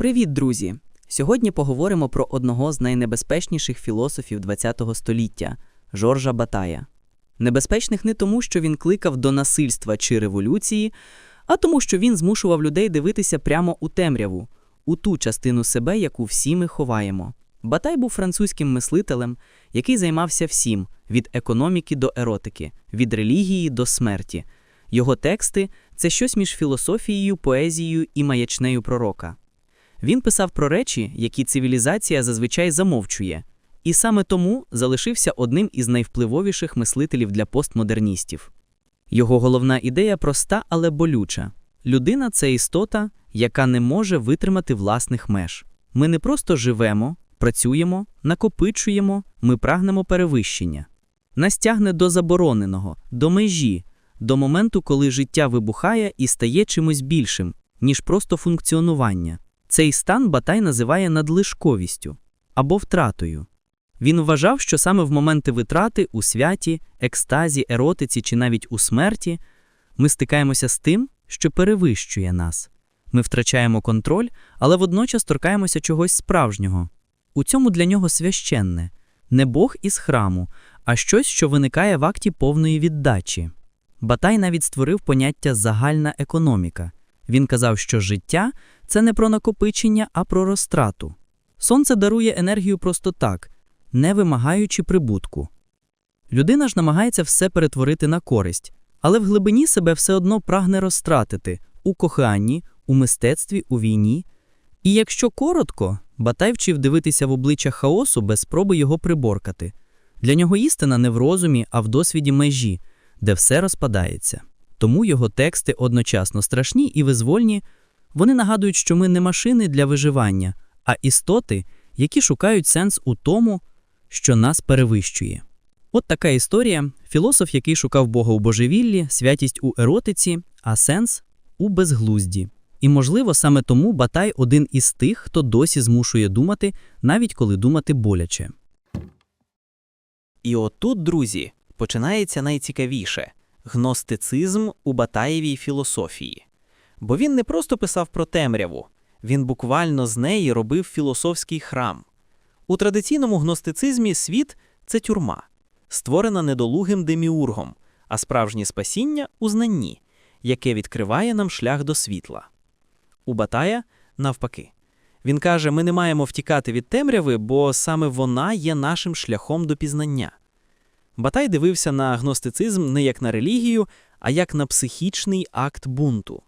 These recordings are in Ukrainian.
Привіт, друзі! Сьогодні поговоримо про одного з найнебезпечніших філософів ХХ століття Жоржа Батая. Небезпечних не тому, що він кликав до насильства чи революції, а тому, що він змушував людей дивитися прямо у темряву, у ту частину себе, яку всі ми ховаємо. Батай був французьким мислителем, який займався всім від економіки до еротики, від релігії до смерті. Його тексти це щось між філософією, поезією і маячнею пророка. Він писав про речі, які цивілізація зазвичай замовчує, і саме тому залишився одним із найвпливовіших мислителів для постмодерністів. Його головна ідея проста, але болюча: людина це істота, яка не може витримати власних меж. Ми не просто живемо, працюємо, накопичуємо, ми прагнемо перевищення. Нас тягне до забороненого, до межі, до моменту, коли життя вибухає і стає чимось більшим, ніж просто функціонування. Цей стан Батай називає надлишковістю або втратою. Він вважав, що саме в моменти витрати у святі, екстазі, еротиці чи навіть у смерті ми стикаємося з тим, що перевищує нас. Ми втрачаємо контроль, але водночас торкаємося чогось справжнього. У цьому для нього священне не Бог із храму, а щось, що виникає в акті повної віддачі. Батай навіть створив поняття загальна економіка. Він казав, що життя це не про накопичення, а про розтрату. Сонце дарує енергію просто так, не вимагаючи прибутку. Людина ж намагається все перетворити на користь, але в глибині себе все одно прагне розтратити у коханні, у мистецтві, у війні. І якщо коротко, Батай вчив дивитися в обличчя хаосу без спроби його приборкати. Для нього істина не в розумі, а в досвіді межі, де все розпадається. Тому його тексти одночасно страшні і визвольні, вони нагадують, що ми не машини для виживання, а істоти, які шукають сенс у тому, що нас перевищує. От така історія: філософ, який шукав Бога у божевіллі, святість у еротиці, а сенс у безглузді. І, можливо, саме тому Батай один із тих, хто досі змушує думати, навіть коли думати боляче. І отут, друзі, починається найцікавіше гностицизм у Батаєвій філософії. Бо він не просто писав про темряву, він буквально з неї робив філософський храм. У традиційному гностицизмі світ це тюрма, створена недолугим деміургом, а справжнє спасіння у знанні, яке відкриває нам шлях до світла. У Батая навпаки. Він каже: ми не маємо втікати від темряви, бо саме вона є нашим шляхом до пізнання. Батай дивився на гностицизм не як на релігію, а як на психічний акт бунту.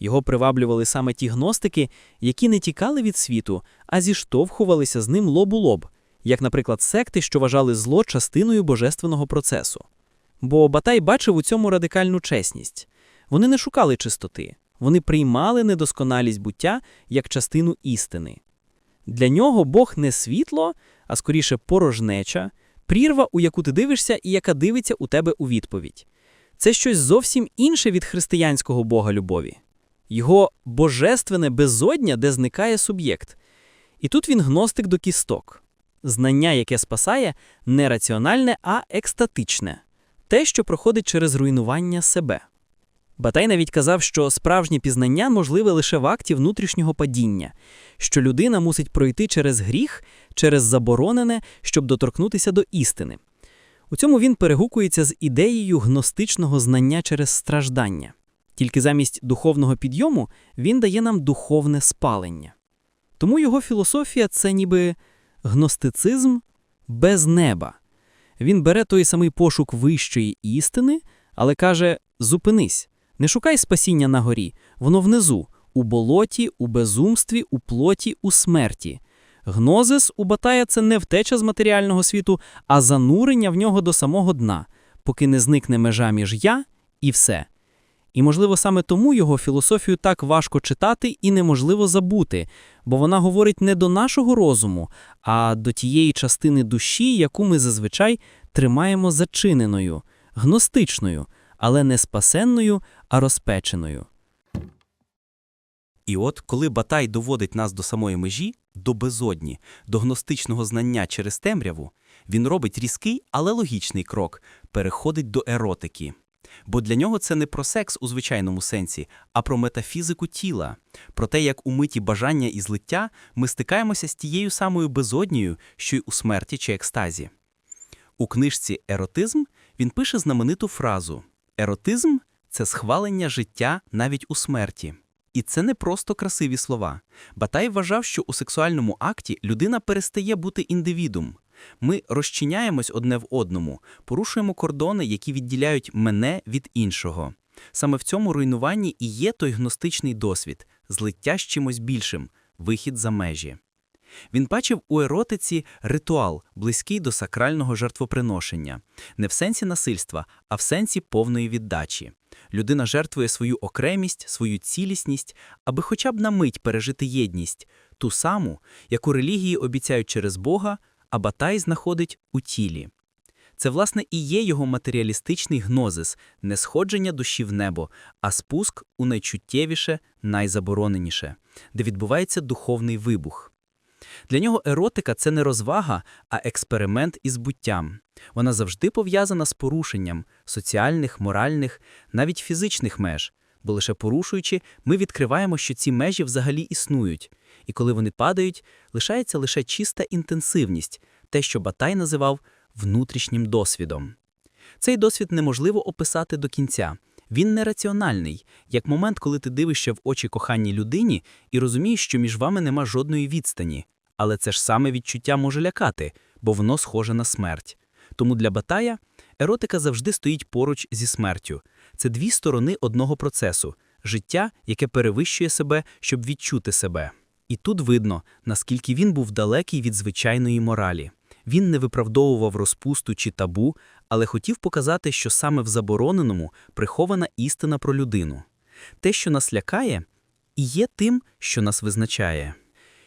Його приваблювали саме ті гностики, які не тікали від світу, а зіштовхувалися з ним лоб у лоб, як, наприклад, секти, що вважали зло частиною божественного процесу. Бо Батай бачив у цьому радикальну чесність. Вони не шукали чистоти, вони приймали недосконалість буття як частину істини. Для нього Бог не світло, а скоріше порожнеча, прірва, у яку ти дивишся і яка дивиться у тебе у відповідь. Це щось зовсім інше від християнського Бога любові. Його божественне безодня, де зникає суб'єкт. І тут він гностик до кісток. Знання, яке спасає, не раціональне, а екстатичне те, що проходить через руйнування себе. Батай навіть казав, що справжнє пізнання можливе лише в акті внутрішнього падіння, що людина мусить пройти через гріх, через заборонене, щоб доторкнутися до істини. У цьому він перегукується з ідеєю гностичного знання через страждання. Тільки замість духовного підйому він дає нам духовне спалення. Тому його філософія це ніби гностицизм без неба. Він бере той самий пошук вищої істини, але каже: зупинись, не шукай спасіння на горі, воно внизу, у болоті, у безумстві, у плоті, у смерті. Гнозис у Батая це не втеча з матеріального світу, а занурення в нього до самого дна, поки не зникне межа між я і все. І, можливо, саме тому його філософію так важко читати і неможливо забути, бо вона говорить не до нашого розуму, а до тієї частини душі, яку ми зазвичай тримаємо зачиненою, гностичною, але не спасенною, а розпеченою. І от коли Батай доводить нас до самої межі, до безодні, до гностичного знання через темряву, він робить різкий, але логічний крок, переходить до еротики. Бо для нього це не про секс у звичайному сенсі, а про метафізику тіла, про те, як у миті бажання і злиття ми стикаємося з тією самою безоднею, що й у смерті чи екстазі. У книжці Еротизм він пише знамениту фразу: Еротизм це схвалення життя навіть у смерті. І це не просто красиві слова. Батай вважав, що у сексуальному акті людина перестає бути індивідум. Ми розчиняємось одне в одному, порушуємо кордони, які відділяють мене від іншого. Саме в цьому руйнуванні і є той гностичний досвід, злиття з чимось більшим, вихід за межі. Він бачив у еротиці ритуал, близький до сакрального жертвоприношення, не в сенсі насильства, а в сенсі повної віддачі. Людина жертвує свою окремість, свою цілісність, аби хоча б на мить пережити єдність, ту саму, яку релігії обіцяють через Бога, а Батай знаходить у тілі. Це, власне, і є його матеріалістичний гнозис, не сходження душі в небо, а спуск у найчуттєвіше, найзабороненіше, де відбувається духовний вибух. Для нього еротика це не розвага, а експеримент із буттям. Вона завжди пов'язана з порушенням соціальних, моральних, навіть фізичних меж, бо лише порушуючи, ми відкриваємо, що ці межі взагалі існують, і коли вони падають, лишається лише чиста інтенсивність, те, що Батай називав внутрішнім досвідом. Цей досвід неможливо описати до кінця. Він нераціональний, як момент, коли ти дивишся в очі коханій людині і розумієш, що між вами нема жодної відстані. Але це ж саме відчуття може лякати, бо воно схоже на смерть. Тому для Батая еротика завжди стоїть поруч зі смертю. Це дві сторони одного процесу життя, яке перевищує себе, щоб відчути себе. І тут видно, наскільки він був далекий від звичайної моралі. Він не виправдовував розпусту чи табу, але хотів показати, що саме в забороненому прихована істина про людину. Те, що нас лякає, і є тим, що нас визначає.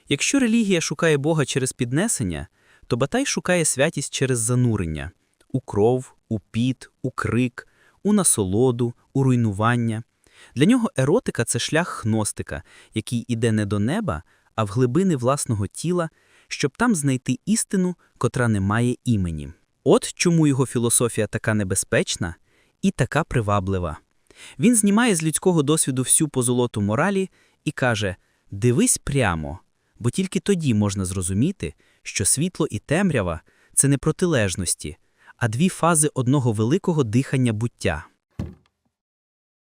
Якщо релігія шукає Бога через піднесення, то Батай шукає святість через занурення у кров, у піт, у крик, у насолоду, у руйнування. Для нього еротика це шлях гностика, який іде не до неба, а в глибини власного тіла, щоб там знайти істину, котра не має імені. От чому його філософія така небезпечна і така приваблива. Він знімає з людського досвіду всю позолоту моралі і каже: дивись прямо, бо тільки тоді можна зрозуміти, що світло і темрява це не протилежності, а дві фази одного великого дихання буття.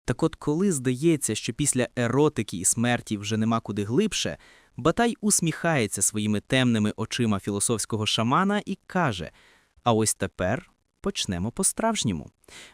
Так от коли здається, що після еротики і смерті вже нема куди глибше, Батай усміхається своїми темними очима філософського шамана і каже: А ось тепер почнемо по-справжньому.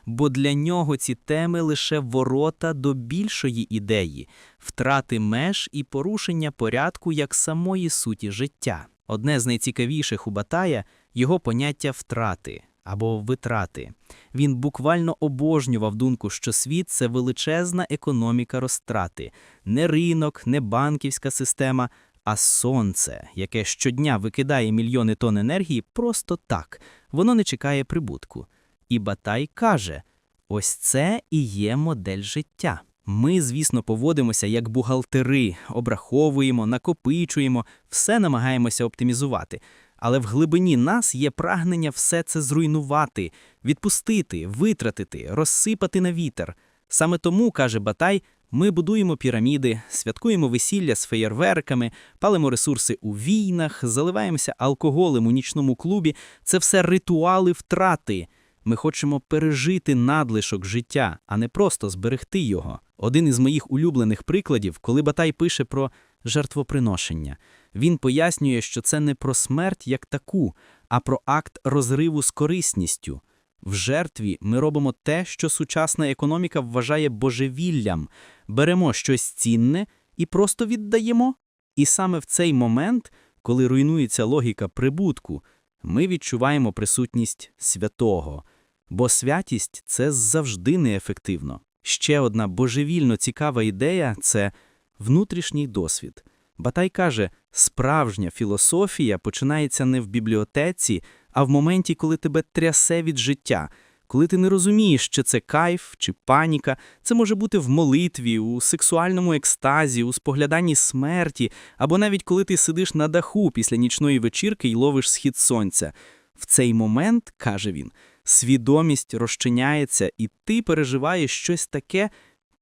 Бо для нього ці теми лише ворота до більшої ідеї, втрати меж і порушення порядку як самої суті життя. Одне з найцікавіших у Батая його поняття втрати або витрати. Він буквально обожнював думку, що світ це величезна економіка розтрати, не ринок, не банківська система, а сонце, яке щодня викидає мільйони тонн енергії просто так, воно не чекає прибутку. І Батай каже: ось це і є модель життя. Ми, звісно, поводимося як бухгалтери, обраховуємо, накопичуємо, все намагаємося оптимізувати. Але в глибині нас є прагнення все це зруйнувати, відпустити, витратити, розсипати на вітер. Саме тому, каже Батай, ми будуємо піраміди, святкуємо весілля з феєрверками, палимо ресурси у війнах, заливаємося алкоголем у нічному клубі. Це все ритуали втрати. Ми хочемо пережити надлишок життя, а не просто зберегти його. Один із моїх улюблених прикладів, коли Батай пише про жертвоприношення. Він пояснює, що це не про смерть як таку, а про акт розриву з корисністю. В жертві ми робимо те, що сучасна економіка вважає божевіллям, беремо щось цінне і просто віддаємо. І саме в цей момент, коли руйнується логіка прибутку, ми відчуваємо присутність святого, бо святість це завжди неефективно. Ще одна божевільно цікава ідея це внутрішній досвід. Батай каже, справжня філософія починається не в бібліотеці, а в моменті, коли тебе трясе від життя, коли ти не розумієш, чи це кайф, чи паніка, це може бути в молитві, у сексуальному екстазі, у спогляданні смерті, або навіть коли ти сидиш на даху після нічної вечірки і ловиш схід сонця. В цей момент, каже він, свідомість розчиняється, і ти переживаєш щось таке,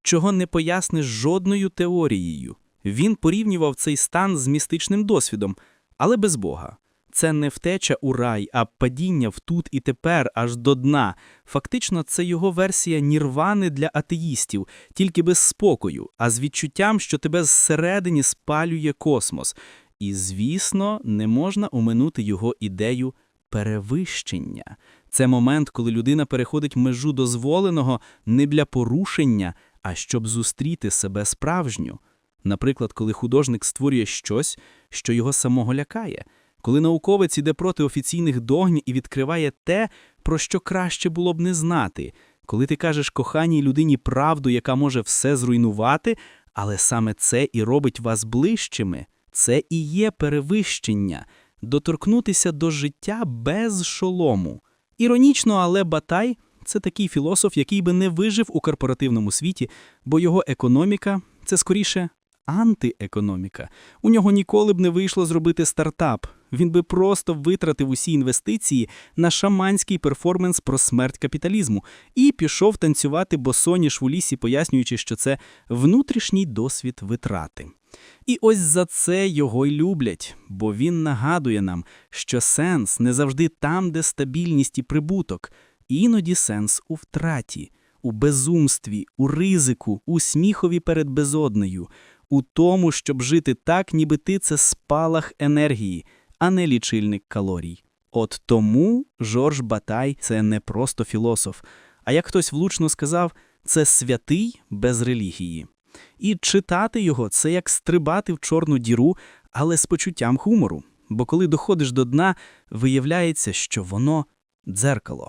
чого не поясниш жодною теорією. Він порівнював цей стан з містичним досвідом, але без Бога. Це не втеча у рай, а падіння в тут і тепер аж до дна. Фактично, це його версія нірвани для атеїстів, тільки без спокою, а з відчуттям, що тебе зсередині спалює космос. І, звісно, не можна оминути його ідею перевищення. Це момент, коли людина переходить межу дозволеного не для порушення, а щоб зустріти себе справжню. Наприклад, коли художник створює щось, що його самого лякає, коли науковець іде проти офіційних догм і відкриває те, про що краще було б не знати, коли ти кажеш коханій людині правду, яка може все зруйнувати, але саме це і робить вас ближчими, це і є перевищення, доторкнутися до життя без шолому. Іронічно, але Батай – це такий філософ, який би не вижив у корпоративному світі, бо його економіка – це скоріше антиекономіка. У нього ніколи б не вийшло зробити стартап. Він би просто витратив усі інвестиції на шаманський перформанс про смерть капіталізму і пішов танцювати босоніж у лісі, пояснюючи, що це внутрішній досвід витрати. І ось за це його й люблять, бо він нагадує нам, що сенс не завжди там, де стабільність і прибуток, іноді сенс у втраті, у безумстві, у ризику, у сміхові перед безоднею, у тому, щоб жити так, ніби ти це спалах енергії, а не лічильник калорій. От тому Жорж Батай це не просто філософ, а як хтось влучно сказав, це святий без релігії. І читати його це як стрибати в чорну діру, але з почуттям гумору. Бо коли доходиш до дна, виявляється, що воно дзеркало.